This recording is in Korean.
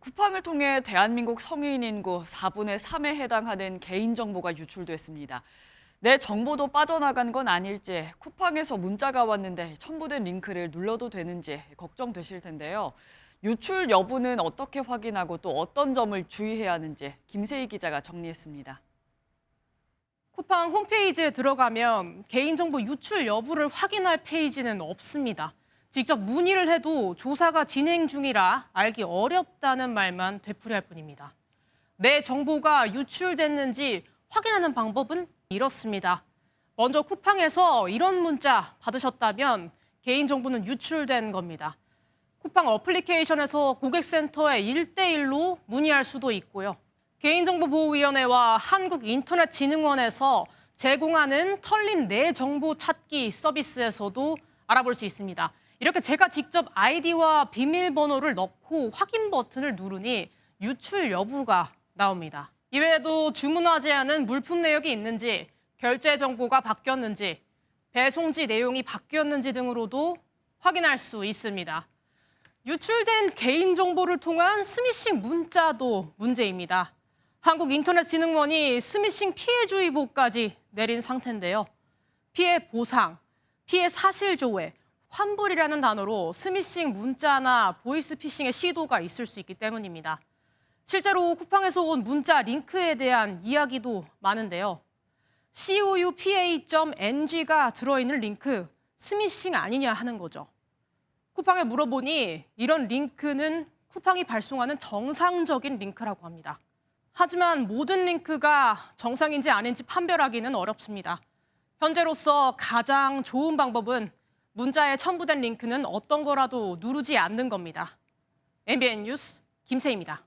쿠팡을 통해 대한민국 성인 인구 4분의 3에 해당하는 개인정보가 유출됐습니다. 내 정보도 빠져나간 건 아닐지 쿠팡에서 문자가 왔는데 첨부된 링크를 눌러도 되는지 걱정되실 텐데요. 유출 여부는 어떻게 확인하고 또 어떤 점을 주의해야 하는지 김세희 기자가 정리했습니다. 쿠팡 홈페이지에 들어가면 개인정보 유출 여부를 확인할 페이지는 없습니다. 직접 문의를 해도 조사가 진행 중이라 알기 어렵다는 말만 되풀이할 뿐입니다. 내 정보가 유출됐는지 확인하는 방법은 이렇습니다. 먼저 쿠팡에서 이런 문자 받으셨다면 개인정보는 유출된 겁니다. 쿠팡 어플리케이션에서 고객센터에 1대1로 문의할 수도 있고요. 개인정보보호위원회와 한국인터넷진흥원에서 제공하는 털린 내 정보 찾기 서비스에서도 알아볼 수 있습니다. 이렇게 제가 직접 아이디와 비밀번호를 넣고 확인 버튼을 누르니 유출 여부가 나옵니다. 이외에도 주문하지 않은 물품 내역이 있는지, 결제 정보가 바뀌었는지, 배송지 내용이 바뀌었는지 등으로도 확인할 수 있습니다. 유출된 개인정보를 통한 스미싱 문자도 문제입니다. 한국인터넷진흥원이 스미싱 피해주의보까지 내린 상태인데요. 피해 보상, 피해 사실 조회, 환불이라는 단어로 스미싱 문자나 보이스피싱의 시도가 있을 수 있기 때문입니다. 실제로 쿠팡에서 온 문자 링크에 대한 이야기도 많은데요. coupa.ng가 들어있는 링크 스미싱 아니냐 하는 거죠. 쿠팡에 물어보니 이런 링크는 쿠팡이 발송하는 정상적인 링크라고 합니다. 하지만 모든 링크가 정상인지 아닌지 판별하기는 어렵습니다. 현재로서 가장 좋은 방법은 문자에 첨부된 링크는 어떤 거라도 누르지 않는 겁니다. MBN 뉴스 김세희입니다.